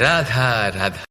Radha Radha.